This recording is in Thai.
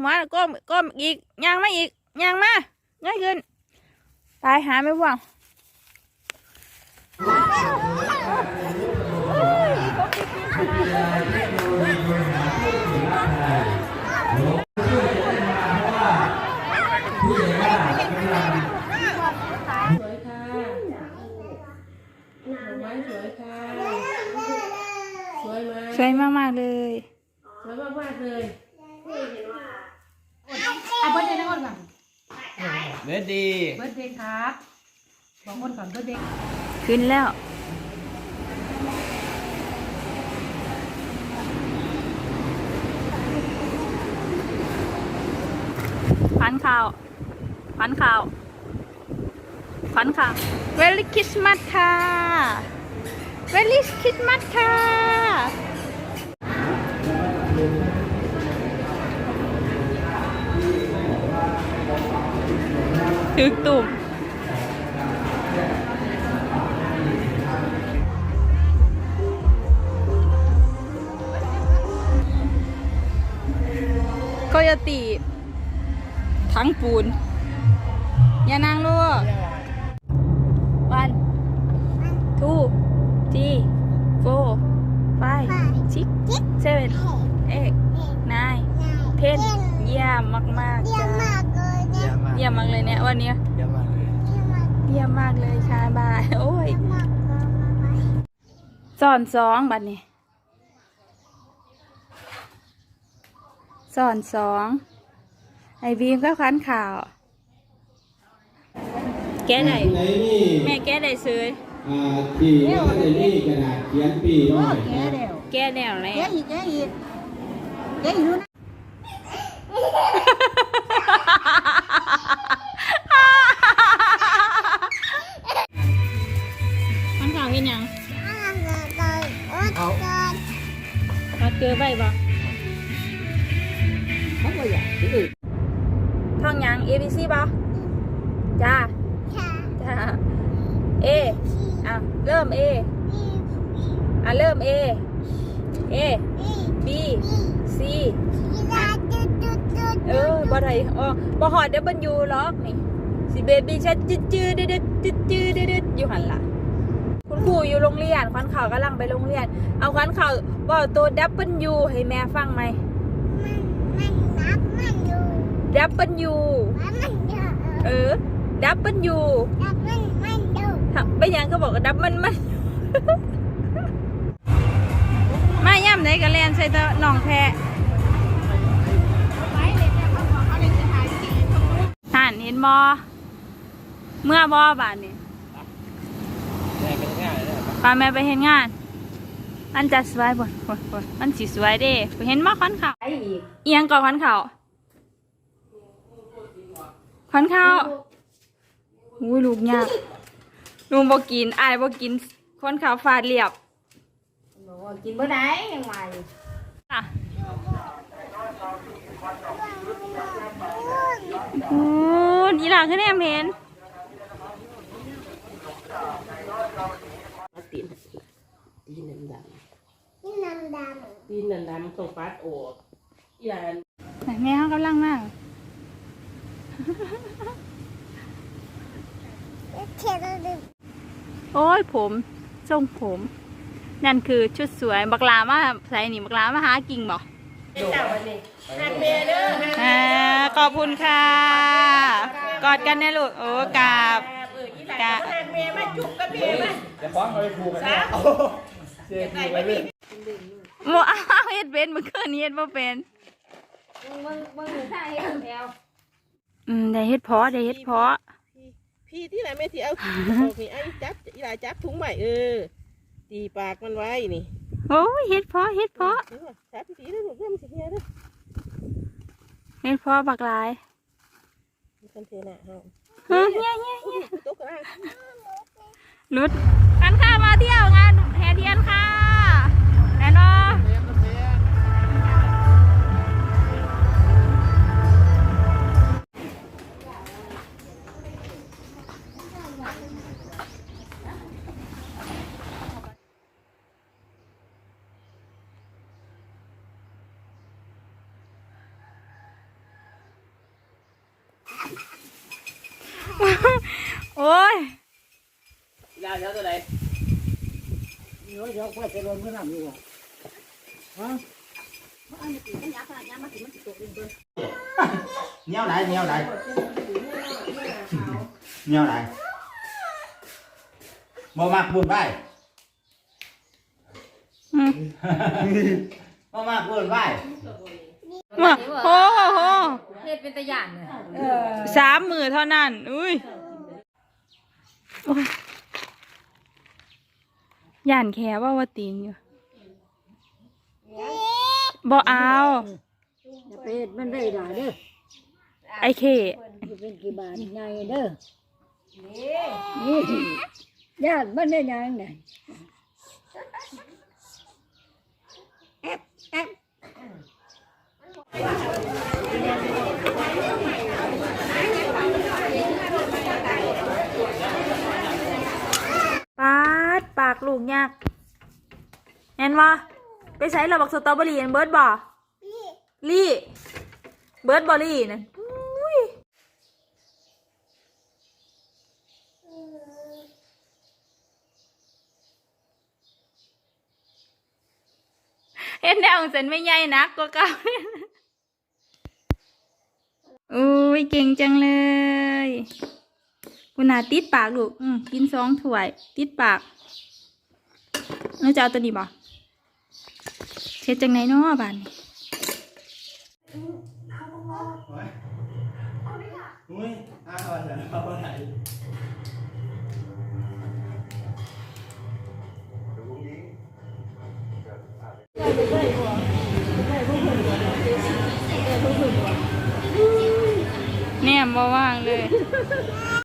หัวก้มก้มอีกย่างมาอีกย่างมาง่ายขึ้นไปหาไม่ว่างสวยค่ะดอกไม้สวยค่ะสวยไหมสวยมากๆเลยสวยมากๆเลย อะเบิร์ดเดย์นะคนก่อนเบิร์ดดีเบิร์ดเดย์ครับบอกคนก่อนเบิร์ดเดย์ขึ้นแล้ว พันข่าว พันข่าว พันข่าว เวลิคริสต์มาสค่ะ เวลิคริสต์มาสค่ะ ถึกตุ่มโคโยตีทั้งปูน อย่านางลูกวันทูทีโฟไฟซิกเซเว่นเอ็กนายเทนเยี่ยมมาก ๆ เยี่ยมมากเลยเนี่ยวันเนี้ยเยี่ยมมากเลยเยี่ยมมากเลยค่ะบายโอ้ยสอนสองบัดนี้สอนสองไอบีมก็คันข่าว แก้ไหนไหนนี่แม่แก้ไหนซื้ออ่าที่ว่าจะนี่กระดาษเขียนปีหน่อยแกเดียวแก้แนวไหนแกอีกแกอีกแกอีกรู้นะ ยัง A B C บ่จ้าจ้า A อะเริ่ม A อะเริ่ม A A B C เออบ่ได้อ๋อบ่ฮอดเดี๋ยวมันอยู่ล็อกนี่สิเบบี้ชัดจืดจืดดืดจืดจืดดืดอยู่หันล่ะคุณครูอยู่โรงเรียนควันข่าวกำลังไปโรงเรียน เอาควันข่าวว่าตัวดับเบิลยูให้แม่ฟังไหม ดับเบิลยูเออ ดับเบิลยูไม่ยังก็บอกว่าดับมันมันมาย่ำไหนกันแลนใส่ตะหนองแพะห่านเห็นบอเมื่อบอบานนี่แม่เป็นง่ายเลยนะครับพาแม่ไปเห็นงานอันจะสวยบ่บ่บ่มันสิสวยเด้ไปเห็นบ่ควันขาวไอ้อีกเอียงก่อนควันขา วควันขาวอุ้ยลูกยากลุงบ่กินอายบ่กินควันขาวฟาดเรียบบอกว่ากินเมื่อไหร่ยังไงอะโอ้ดีหล่ะคือแนมเห็นตีนตีนดำๆตีนดำๆตรงปัดโอกอีหลานแม่เขากำลังมาก โอ้ยผมทรงผม นั่นคือชุดสวยบักลามาใส่นี่บักลามาหากิ่งบอกเจ้าวันนี้หักเมเด้อหักอ่าขอบคุณค่ะ กอดกันนะลูกโอ้กราบเอออีหลานหักเมมาจุกกับเมมาจะฟ้องเขาไปผูกกันเนี่ยเสื้อผูกไปเลยโมอ้าวเฮ็ดเป็นเมื่อคืนนี้เฮ็ดบ่เป็นมึงมึงมึงท่าให้คนแถว อืมได้เฮ็ดเพาะได้เฮ็ดเพาะ พี่ที่ไหนแม่ที่เอานี่ไอ้จับอีหลานจับถุงใหม่เออตีปากมันไว้นี่โอ้ยเฮ็ดเพาะเฮ็ดเพาะจับพี่ๆนะลูกเริ่มสิเฮียเด้อเฮ็ดเพาะบักหลายมีคนเทน่ะเฮาเฮ้ยเฮียเฮียเฮียตุ๊กกระรุดกันค่ะมาเที่ยวงานแห่เทียนค่ะ โอ้ยยาเช้าตัวไหนเดี๋ยวเดี๋ยวค่อยไปลงเพื่อนำอยู่อะฮะเนี้ยวไหนเนี้ยวไหนเนี้ยวไหนบ่มักบุญไปอืมบ่มักบุญไปมาโอ้โหเฮ็ดเป็นตะย่านเลย สามมือเท่านั้น อุ้ยโอ้ยย่านแค่ว่าว่าตีนอยู่บ่เอาอย่าไปเฮ็ดมันได้หลายเด้อไอเคสิเป็นกี่บาทใหญ่เด้อนี่ญาติมันได้ยังไง ปาดปากลูกยาก แน่นวะไปใช้ระบักสตรอเบอรี่อันเบิร์ดบ่ลี่เบิร์ดบอรี่นั่นอุ้ยเห็นแนวของฉันไม่ใหญ่นักกว่าเก่าอุ้ยเก่งจังเลยคุณนาติดปากลูก อืมกินสองถ้วย ติดปากน้องจะเอาตัวนี้บ่ เช็ดจังไหนเนาะบานนี้อุ้ยอ้าวเดี๋ยวเอาไหนเนี่ยมาว่างเลย